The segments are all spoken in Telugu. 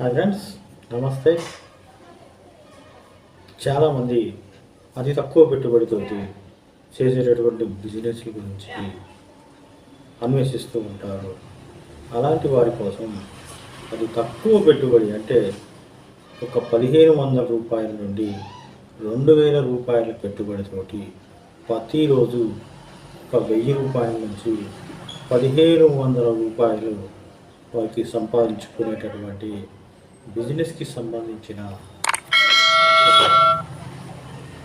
నమస్తే చాలామంది అతి తక్కువ పెట్టుబడితో చేసేటటువంటి బిజినెస్ల గురించి అన్వేషిస్తూ ఉంటారు. అలాంటి వారి కోసం అది తక్కువ పెట్టుబడి అంటే ఒక పదిహేను వందల రూపాయల నుండి రెండు వేల రూపాయల పెట్టుబడితోటి ప్రతిరోజు ఒక వెయ్యి రూపాయల నుంచి పదిహేను వందల రూపాయలు వారికి సంపాదించుకునేటటువంటి బిజినెస్కి సంబంధించిన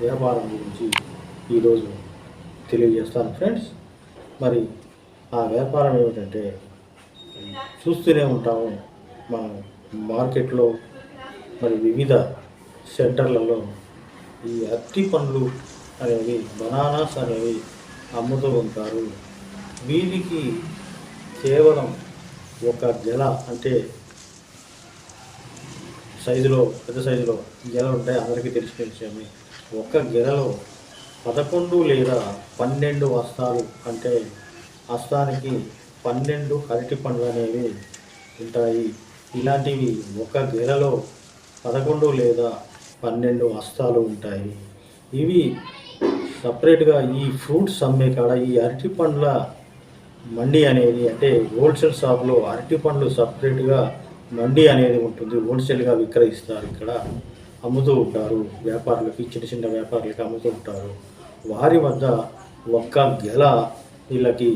వ్యాపారం గురించి ఈరోజు తెలియజేస్తాను ఫ్రెండ్స్. మరి ఆ వ్యాపారం ఏమిటంటే చూస్తూనే ఉంటాము మా మార్కెట్లో మరి వివిధ సెంటర్లలో ఈ అత్తి పండ్లు అనేవి బనానాస్ అనేవి అమ్ముతూ ఉంటారు. వీరికి కేవలం ఒక గెల అంటే సైజులో పెద్ద సైజులో గెలలు ఉంటాయి అందరికీ తెలిసిన విషయమే. ఒక గెలలో పదకొండు లేదా పన్నెండు వస్తాలు అంటే హస్తానికి పన్నెండు అరటి పండ్లు అనేవి ఉంటాయి. ఇలాంటివి ఒక గెలలో పదకొండు లేదా పన్నెండు హస్తాలు ఉంటాయి. ఇవి సపరేట్గా ఈ ఫ్రూట్స్ అమ్మే కాడ ఈ అరటి పండ్ల మండి అనేది అంటే హోల్సేల్ షాప్లో అరటి పండ్లు సపరేట్గా మండి అనేది ఉంటుంది. హోల్సేల్గా విక్రయిస్తారు ఇక్కడ. అమ్ముతూ ఉంటారు. వ్యాపారులకి చిన్న చిన్న వ్యాపారులకి అమ్ముతూ ఉంటారు. వారి వద్ద ఒక్క గెల వీళ్ళకి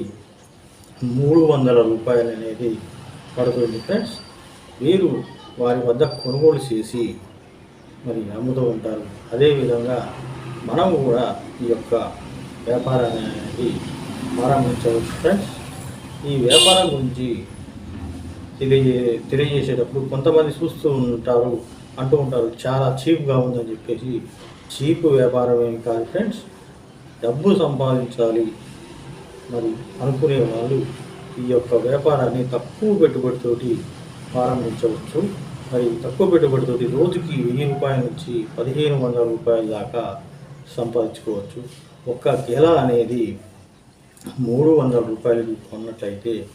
మూడు వందల రూపాయలు అనేది పడుతుంది ఫ్రెండ్స్. వీరు వారి వద్ద కొనుగోలు చేసి మరి అమ్ముతూ ఉంటారు. అదేవిధంగా మనం కూడా ఈ యొక్క వ్యాపారాన్ని అనేది ప్రారంభించవచ్చు ఫ్రెండ్స్. ఈ వ్యాపారం గురించి తెలియజే తెలియజేసేటప్పుడు కొంతమంది చూస్తూ ఉంటారు అంటూ ఉంటారు చాలా చీప్గా ఉందని చెప్పేసి. చీప్ వ్యాపారం ఏమి కాదు ఫ్రెండ్స్. డబ్బు సంపాదించాలి మరి అనుకునే వాళ్ళు ఈ యొక్క వ్యాపారాన్ని తక్కువ పెట్టుబడితోటి ప్రారంభించవచ్చు. మరి తక్కువ పెట్టుబడితోటి రోజుకి వెయ్యి రూపాయల నుంచి పదిహేను వందల రూపాయల దాకా సంపాదించుకోవచ్చు. ఒక్క గెల అనేది మూడు వందల రూపాయలు కొన్నట్లయితే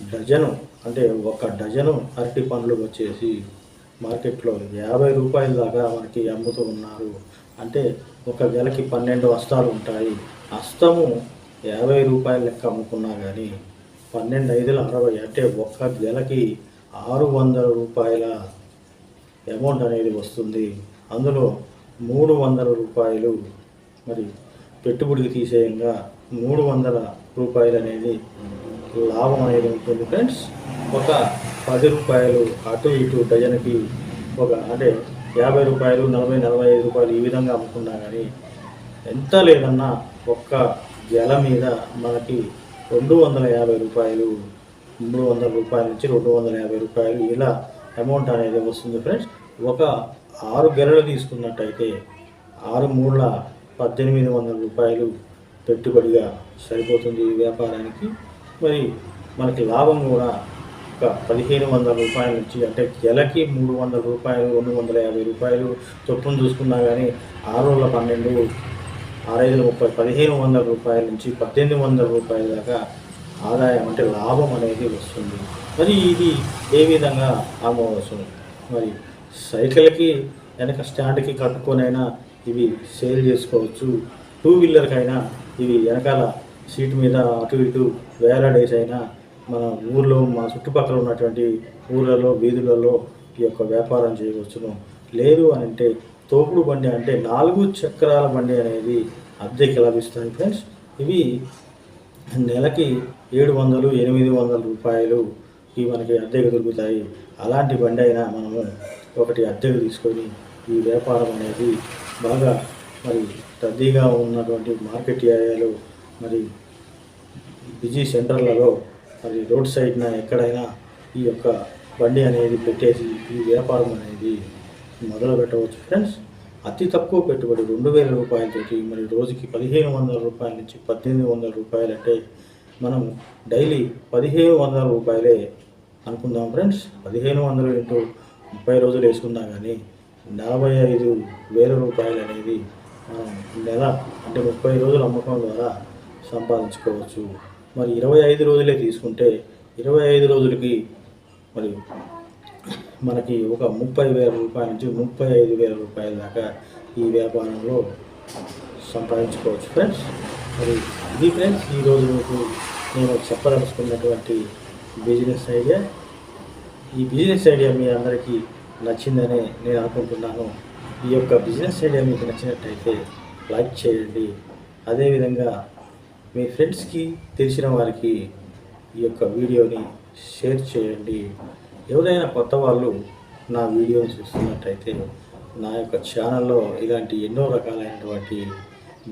డజను అంటే ఒక డజను అరటి పండ్లు వచ్చేసి మార్కెట్లో యాభై రూపాయల దాకా మనకి అమ్ముతూ ఉన్నారు. అంటే ఒక గెలకి పన్నెండు హస్తాలు ఉంటాయి. హస్తము యాభై రూపాయల లెక్క అమ్ముకున్నా కానీ పన్నెండు ఐదుల అరవై అంటే ఒక్క గెలకి ఆరు వందల రూపాయల అమౌంట్ అనేది వస్తుంది. అందులో మూడు వందల రూపాయలు మరి పెట్టుబడికి తీసేయంగా మూడు వందల రూపాయలు అనేది లాభం అనేది ఉంటుంది. ఫ్రెండ్స్ ఒక పది రూపాయలు అటు ఇటు డజన్కి ఒక అంటే యాభై రూపాయలు నలభై నలభై ఐదు రూపాయలు ఈ విధంగా అమ్ముకున్నా కానీ ఎంత లేదన్నా ఒక్క గెల మీద మనకి రెండు వందల యాభై రూపాయలు మూడు వందల రూపాయల నుంచి రెండు వందల యాభై రూపాయలు ఇలా అమౌంట్ అనేది వస్తుంది. ఫ్రెండ్స్ ఒక ఆరు గెలలు తీసుకున్నట్టయితే ఆరు మూడుల పద్దెనిమిది వందల రూపాయలు పెట్టుబడిగా సరిపోతుంది ఈ వ్యాపారానికి. మరి మనకి లాభం కూడా ఒక పదిహేను వందల రూపాయల నుంచి అంటే గెలకి మూడు వందల రూపాయలు రెండు వందల యాభై రూపాయలు చొప్పున చూసుకున్నా కానీ ఆరు వందల పన్నెండు ఆరైదు ముప్పై పదిహేను వందల రూపాయల నుంచి పద్దెనిమిది వందల రూపాయల దాకా ఆదాయం అంటే లాభం అనేది వస్తుంది. మరి ఇది ఏ విధంగా అమ్మవచ్చు మరి సైకిల్కి వెనక స్టాండ్కి కట్టుకొనైనా ఇవి సేల్ చేసుకోవచ్చు. టూ వీలర్కైనా ఇవి వెనకాల సీట్ మీద అటు ఇటు వేలాడేసైనా అయినా మన ఊర్లో మా చుట్టుపక్కల ఉన్నటువంటి ఊర్లలో వీధులలో ఈ యొక్క వ్యాపారం చేయవచ్చును. లేదు అని అంటే తోపుడు బండి అంటే నాలుగు చక్రాల బండి అనేది అద్దెకి లభిస్తాయి ఫ్రెండ్స్. ఇవి నెలకి ఏడు వందలు ఎనిమిది వందల రూపాయలు ఇవి మనకి అద్దెకు దొరుకుతాయి. అలాంటి బండి అయినా మనము ఒకటి అద్దెకు తీసుకొని ఈ వ్యాపారం అనేది బాగా మరి రద్దీగా ఉన్నటువంటి మార్కెట్ ఏరియాలో మరి బిజీ సెంటర్లలో మరి రోడ్ సైడ్న ఎక్కడైనా ఈ యొక్క బండి అనేది పెట్టేసి ఈ వ్యాపారం అనేది మొదలు పెట్టవచ్చు. ఫ్రెండ్స్ అతి తక్కువ పెట్టుబడి రెండు వేల రూపాయలతోటి మరి రోజుకి పదిహేను వందల రూపాయల నుంచి పద్దెనిమిది వందల రూపాయలు అంటే మనం డైలీ పదిహేను వందల రూపాయలే అనుకుందాం ఫ్రెండ్స్. పదిహేను వందలు ఇంటూ ముప్పై రోజులు వేసుకుందాం కానీ నలభై ఐదు వేల రూపాయలు అనేది మనం నెల అంటే ముప్పై రోజులు అమ్మకం ద్వారా సంపాదించుకోవచ్చు. మరి ఇరవై ఐదు రోజులే తీసుకుంటే ఇరవై ఐదు రోజులకి మరి మనకి ఒక ముప్పై వేల రూపాయల నుంచి ముప్పై ఐదు వేల రూపాయల దాకా ఈ వ్యాపారంలో సంపాదించుకోవచ్చు ఫ్రెండ్స్. మరి ఇది ఫ్రెండ్స్ ఈరోజు మీకు నేను చెప్పదలుచుకున్నటువంటి బిజినెస్ ఐడియా. ఈ బిజినెస్ ఐడియా మీ అందరికీ నచ్చిందని నేను అనుకుంటున్నాను. ఈ యొక్క బిజినెస్ ఐడియా మీకు నచ్చినట్టయితే లైక్ చేయండి. అదేవిధంగా మీ ఫ్రెండ్స్కి తెలిసిన వారికి ఈ యొక్క వీడియోని షేర్ చేయండి. ఎవరైనా కొత్త వాళ్ళు నా వీడియోని చూస్తున్నట్టయితే నా యొక్క ఛానల్లో ఇలాంటి ఎన్నో రకాలైనటువంటి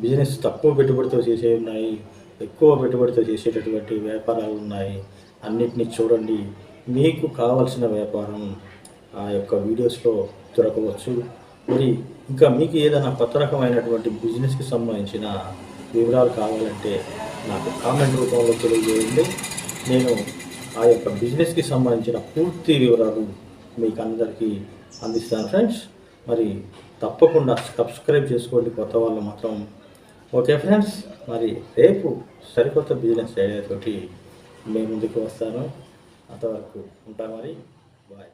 బిజినెస్ తక్కువ పెట్టుబడితో చేసే ఉన్నాయి ఎక్కువ పెట్టుబడితో చేసేటటువంటి వ్యాపారాలు ఉన్నాయి. అన్నిటినీ చూడండి. మీకు కావలసిన వ్యాపారం ఆ యొక్క వీడియోస్లో దొరకవచ్చు. మరి ఇంకా మీకు ఏదైనా కొత్త రకమైనటువంటి బిజినెస్కి సంబంధించిన వివరాలు కావాలంటే నాకు కామెంట్ రూపంలో తెలియజేయండి. నేను ఆ యొక్క బిజినెస్కి సంబంధించిన పూర్తి వివరాలు మీకు అందరికీ అందిస్తాను ఫ్రెండ్స్ మరి తప్పకుండా సబ్స్క్రైబ్ చేసుకోండి కొత్త వాళ్ళు మాత్రం. ఓకే ఫ్రెండ్స్ మరి రేపు సరికొత్త బిజినెస్ ఐడియాతోటి మేము ముందుకు వస్తాను. అంతవరకు ఉంటా మరి. బాయ్